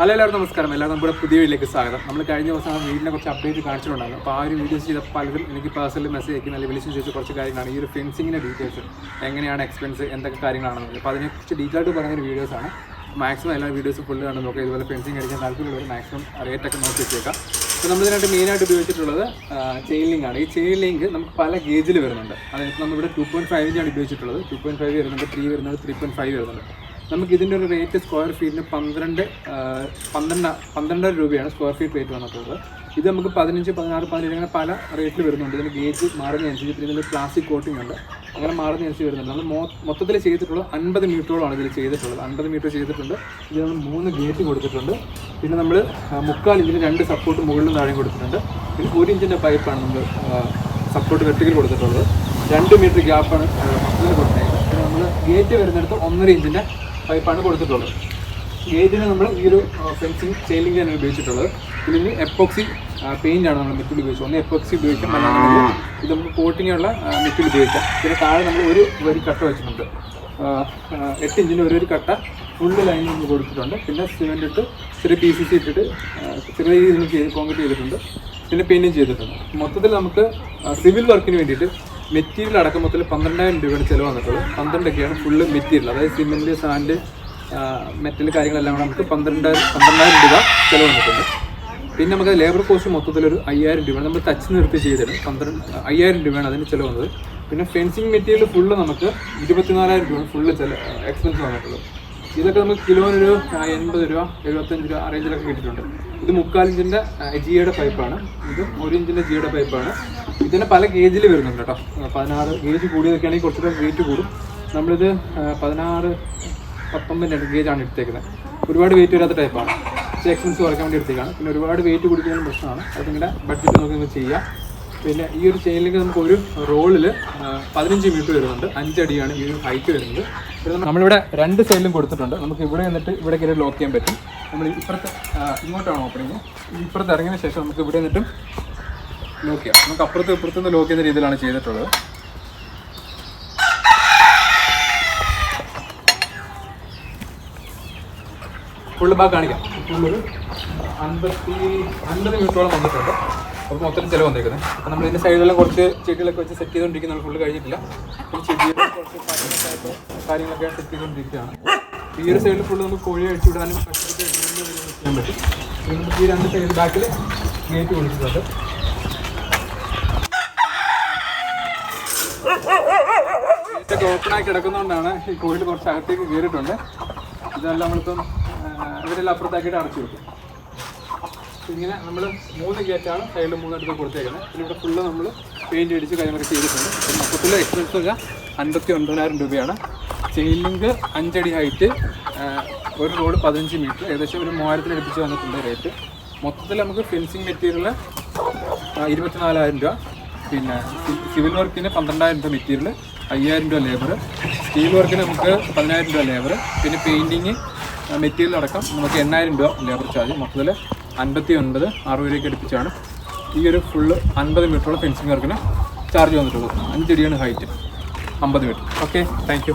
Hello എല്ലാവരും നമസ്കാരം. എല്ലാവരും നമ്മുടെ പുതിയ വീട്ടിലേക്ക് സ്വാഗതം. നമ്മൾ കഴിഞ്ഞ ദിവസം ആ വീടിനെ കുറച്ച് അപ്ഡേറ്റ് കാണിച്ചിട്ടുണ്ടായിരുന്നു. അപ്പോൾ ആ ഒരു വീഡിയോസ് ചെയ്ത പലരും എനിക്ക് പേഴ്സണലി മെസ്സേജ് അയക്കുന്ന അല്ലെങ്കിൽ വിളിച്ച് ചോദിച്ച കുറച്ച് കാര്യങ്ങളാണ്. ഈ ഒരു ഫെൻസിങ്ങിന്റെ ഡീറ്റെയിൽസ് എങ്ങനെയാണ് എക്സ്പെൻസ് എന്തൊക്കെ കാര്യങ്ങളാണെന്ന് അപ്പോൾ അതിനെക്കുറിച്ച് ഡീറ്റെയിൽ ആയിട്ട് പറയുന്ന ആണ്. മാക്സിമം എല്ലാ വീഡിയോസും ഫുള്ള് കണ്ട് നോക്കുക ഇതുപോലെ ഫെൻസിങ് അടിക്കാൻ താല്പര്യമുള്ളവർ മാക്സിമം റേറ്റൊക്കെ നോക്കി വെച്ചേക്കാം. അപ്പോൾ നമ്മളിതിനായിട്ട് മെയിനായിട്ട് ഉപയോഗിച്ചിട്ടുള്ളത് ചെയിൻ ലിങ്ക് ആണ്. ഈ ചെയിൻ ലിങ്ക് നമുക്ക് പല ഗേജിൽ വരുന്നുണ്ട്. അതായത് നമ്മളിവിടെ ടു പോയിന്റ് ഫൈവിന്റെയാണ് ഉപയോഗിച്ചിട്ടുള്ളത്. ടു പോയിന്റ് ഫൈവ് വരുന്നുണ്ട് ത്രീ വരുന്നുണ്ട് ത്രീ പോയിന്റ് ഫൈവ് വരുന്നുണ്ട്. നമുക്ക് ഇതിന്റെ ഒരു റേറ്റ് സ്ക്വയർ ഫീറ്റിന് പന്ത്രണ്ട് പന്ത്രണ്ട് പന്ത്രണ്ടര രൂപയാണ് സ്ക്വയർ ഫീറ്റ് റേറ്റ് വന്നിട്ടുള്ളത്. ഇത് നമുക്ക് പതിനഞ്ച് പതിനാറ് പതിനേഴ് അങ്ങനെ പല റേറ്റിൽ വരുന്നുണ്ട്. ഇതിന് ഗേജ് മാറുന്നതനുസരിച്ച് പിന്നെ ഇതിൽ പ്ലാസ്റ്റിക് കോട്ടിംഗ് ഉണ്ട്. അങ്ങനെ മാറുന്നതനുസരിച്ച് വരുന്നുണ്ട്. നമ്മൾ മൊത്തത്തിൽ ചെയ്തിട്ടുള്ളത് അൻപത് മീറ്ററോളാണ് ഇതിൽ ചെയ്തിട്ടുള്ളത്. അൻപത് മീറ്റർ ചെയ്തിട്ടുണ്ട്. ഇതിൽ നമ്മൾ മൂന്ന് ഗേറ്റ് കൊടുത്തിട്ടുണ്ട്. പിന്നെ നമ്മൾ മുക്കാൽ ഇഞ്ചിന് രണ്ട് സപ്പോർട്ട് മുകളിലും താഴെയും കൊടുത്തിട്ടുണ്ട്. പിന്നെ ഒരു ഇഞ്ചിന്റെ പൈപ്പാണ് നമ്മൾ സപ്പോർട്ട് വെട്ടിക്കൽ കൊടുത്തിട്ടുള്ളത്. രണ്ട് മീറ്റർ ഗ്യാപ്പാണ് മൊത്തത്തിൽ കൊടുത്തേക്കുന്നത്. പിന്നെ നമ്മൾ ഗേറ്റ് വരുന്നിടത്ത് ഒന്നര ഇഞ്ചിന്റെ പൈപ്പാണ് കൊടുത്തിട്ടുള്ളത് ഗേറ്റിന് നമ്മൾ ഈ ഒരു ഫെൻസിങ് സെയിലിംഗ് ആണ് ഉപയോഗിച്ചിട്ടുള്ളത്. പിന്നെ എപ്പോക്സി പെയിന്റ് ആണ് നമ്മൾ മെറ്റിൽ ഉപയോഗിച്ചത്. ഒന്ന് എപ്പോക്സി ഉപയോഗിക്കാം. അല്ലാന്നുണ്ടെങ്കിൽ ഇത് നമുക്ക് കോട്ടിങ്ങുള്ള മെറ്റിൽ ഉപയോഗിക്കാം. പിന്നെ താഴെ നമ്മൾ ഒരു വരി കട്ട വെച്ചിട്ടുണ്ട്. എട്ട് ഇഞ്ചിന് ഒരു ഒരു കട്ട ഫുൾ ലൈൻ നമ്മൾ കൊടുത്തിട്ടുണ്ട്. പിന്നെ സിമെന്റ് ഇട്ട് ചെറിയ പി സി സി ഇട്ടിട്ട് ചെറിയ രീതിയിൽ ചെയ്ത് കോൺക്രീറ്റ് ചെയ്തിട്ടുണ്ട്. പിന്നെ പെയിന്റും ചെയ്തിട്ടുണ്ട്. മൊത്തത്തിൽ നമുക്ക് സിവിൽ വർക്കിന് വേണ്ടിയിട്ട് മെറ്റീരിയൽ അടക്കം മൊത്തത്തിൽ പന്ത്രണ്ടായിരം രൂപയാണ് ചിലവ് വന്നിട്ടുള്ളത്. പന്ത്രണ്ടൊക്കെയാണ് ഫുള്ള് മെറ്റീരിയൽ. അതായത് സിമെന്റ് സാൻഡ് മെറ്റൽ കാര്യങ്ങളെല്ലാം കൂടെ നമുക്ക് പന്ത്രണ്ടായിരം പന്ത്രണ്ടായിരം രൂപ ചിലവ് വന്നിട്ടുണ്ട്. പിന്നെ നമുക്ക് ലേബർ കോസ്റ്റ് മൊത്തത്തിൽ ഒരു അയ്യായിരം രൂപ നമ്മൾ ടച്ച് നിർത്തി ചെയ്തിട്ട് പന്ത്രണ്ട് അയ്യായിരം രൂപയാണ് അതിന് ചിലവ് വന്നത്. പിന്നെ ഫെൻസിങ് മെറ്റീരിയൽ ഫുള്ള് നമുക്ക് ഇരുപത്തിനാലായിരം രൂപയാണ് ഫുള്ള് ചില എക്സ്പെൻസ് വന്നിട്ടുള്ളത്. ഇതൊക്കെ നമുക്ക് കിലോനൊരു എൺപത് രൂപ എഴുപത്തഞ്ച് രൂപ ആ റേഞ്ചിലൊക്കെ കിട്ടിയിട്ടുണ്ട്. ഇത് മുക്കാലിഞ്ചിന്റെ ജിയുടെ പൈപ്പാണ് ഇത് ഒരു ഇഞ്ചിന്റെ ജിയുടെ പൈപ്പാണ് ഇതിന് പല ഗേജിൽ വരുന്നുണ്ട് കേട്ടോ. പതിനാറ് ഗേജ് കൂടിയതൊക്കെയാണെങ്കിൽ കുറച്ചുകൂടെ വെയിറ്റ് കൂടും. നമ്മളിത് പതിനാറ് പത്തൊമ്പത് രണ്ട് ഗേജാണ് എടുത്തേക്കുന്നത്. ഒരുപാട് വെയിറ്റ് വരാത്ത ടൈപ്പാണ് പക്ഷേ എക്സ്പെൻസ് കുറയ്ക്കാൻ വേണ്ടി എടുത്തേക്കാണ്. പിന്നെ ഒരുപാട് വെയിറ്റ് കുടിക്കുന്ന പ്രശ്നമാണ്. അത് നിങ്ങളുടെ ബഡ്ജറ്റ് നോക്കി നിങ്ങൾ ചെയ്യുക പിന്നെ ഈ ഒരു ചെയിനിലേക്ക് നമുക്ക് ഒരു റോളിൽ പതിനഞ്ച് മീറ്റർ വരുന്നുണ്ട്. അഞ്ചടിയാണ് ഈ ഒരു ഹൈറ്റ് വരുന്നത്. നമ്മളിവിടെ രണ്ട് സൈഡിലും കൊടുത്തിട്ടുണ്ട്. നമുക്ക് ഇവിടെ നിന്നിട്ട് ഇവിടെ കയറി ലോക്ക് ചെയ്യാൻ പറ്റും. നമ്മൾ ഇപ്പുറത്ത് ഇങ്ങോട്ടാണ് ഓപ്പണിങ് ഇപ്പുറത്ത് ഇറങ്ങിയതിന് ശേഷം നമുക്ക് ഇവിടെ നിന്നിട്ടും ലോക്ക് ചെയ്യാം. നമുക്ക് അപ്പുറത്ത് ഇപ്പുറത്ത് നിന്ന് ലോക്ക് ചെയ്യുന്ന രീതിയിലാണ് ചെയ്തിട്ടുള്ളത്. ഫുള്ള് ബാക്ക് കാണിക്കാം. ഫുള്ളൊരു അൻപത്തി അൻപത് മിനിറ്റോളം വന്നിട്ടുണ്ട്. അപ്പോൾ മൊത്തത്തിൽ ചിലവ് വന്നേക്കുന്നത് അപ്പോൾ നമ്മൾ ഇതിന്റെ സൈഡിലെല്ലാം കുറച്ച് ചെടികളൊക്കെ വെച്ച് സെറ്റ് ചെയ്തുകൊണ്ടിരിക്കുന്ന ഫുള്ള് കഴിഞ്ഞിട്ടില്ല. അപ്പോൾ ചെടികൾ കുറച്ച് കാര്യങ്ങളൊക്കെ കാര്യങ്ങളൊക്കെ സെറ്റ് ചെയ്തുകൊണ്ടിരിക്കുകയാണ് ഈ ഒരു സൈഡിൽ ഫുള്ള് നമുക്ക് കോഴി അഴിച്ചു വിടാനും പറ്റും. ഈ രണ്ട് സൈഡ് ബാക്കിൽ ഗേറ്റ് കൊടുത്തിട്ടുണ്ട്. ഇതൊക്കെ ആക്കി കിടക്കുന്നതുകൊണ്ടാണ് ഈ കോയിൽ കുറച്ച് അകത്തേക്ക് കയറിയിട്ടുണ്ട് ഇതെല്ലാം നമ്മളിപ്പം ഇവരെല്ലാം അപ്പുറത്താക്കിയിട്ട് അടച്ചു വെക്കും. ഇങ്ങനെ നമ്മൾ മൂന്ന് ഗേറ്റാണ് സൈഡിൽ മൂന്നെടുത്ത് കൊടുത്തേക്കുന്നത്. പിന്നെ ഇവിടെ ഫുള്ള് നമ്മൾ പെയിന്റ് അടിച്ച് കാര്യങ്ങളൊക്കെ ചെയ്തിട്ടുണ്ട്. മൊത്തത്തിൽ എക്സ്പെൻസ് ഒക്കെ അൻപത്തി ഒൻപതിനായിരം രൂപയാണ്. ചെയിൻ അഞ്ചടി ഹൈറ്റ് ഒരു റോഡ് പതിനഞ്ച് മീറ്റർ ഏകദേശം ഒരു മൂവായിരത്തിന് അടുപ്പിച്ച് വന്നിട്ടുണ്ട് റേറ്റ് മൊത്തത്തിൽ നമുക്ക് ഫെൻസിങ് മെറ്റീരിയൽ ഇരുപത്തിനാലായിരം രൂപ. പിന്നെ സിവിൽ വർക്കിന് പന്ത്രണ്ടായിരം രൂപ മെറ്റീരിയൽ അയ്യായിരം രൂപ ലേബർ സ്റ്റീൽ വർക്കിന് നമുക്ക് പതിനായിരം രൂപ ലേബർ പിന്നെ പെയിന്റിങ് മെറ്റീരിയൽ അടക്കം നമുക്ക് എണ്ണായിരം രൂപ ലേബർ ചാർജ് മൊത്തത്തിൽ അൻപത്തി ഒൻപത് അറുപത് രൂപയ്ക്ക് അടുപ്പിച്ചാണ് ഈ ഒരു ഫുള്ള് അൻപത് മീറ്ററുള്ള ഫെൻസിങ് വർക്കിന് ചാർജ് വന്നിട്ടുള്ളത്. അഞ്ചടിയാണ് ഹൈറ്റ് അമ്പത് മീറ്റർ ഓക്കെ താങ്ക്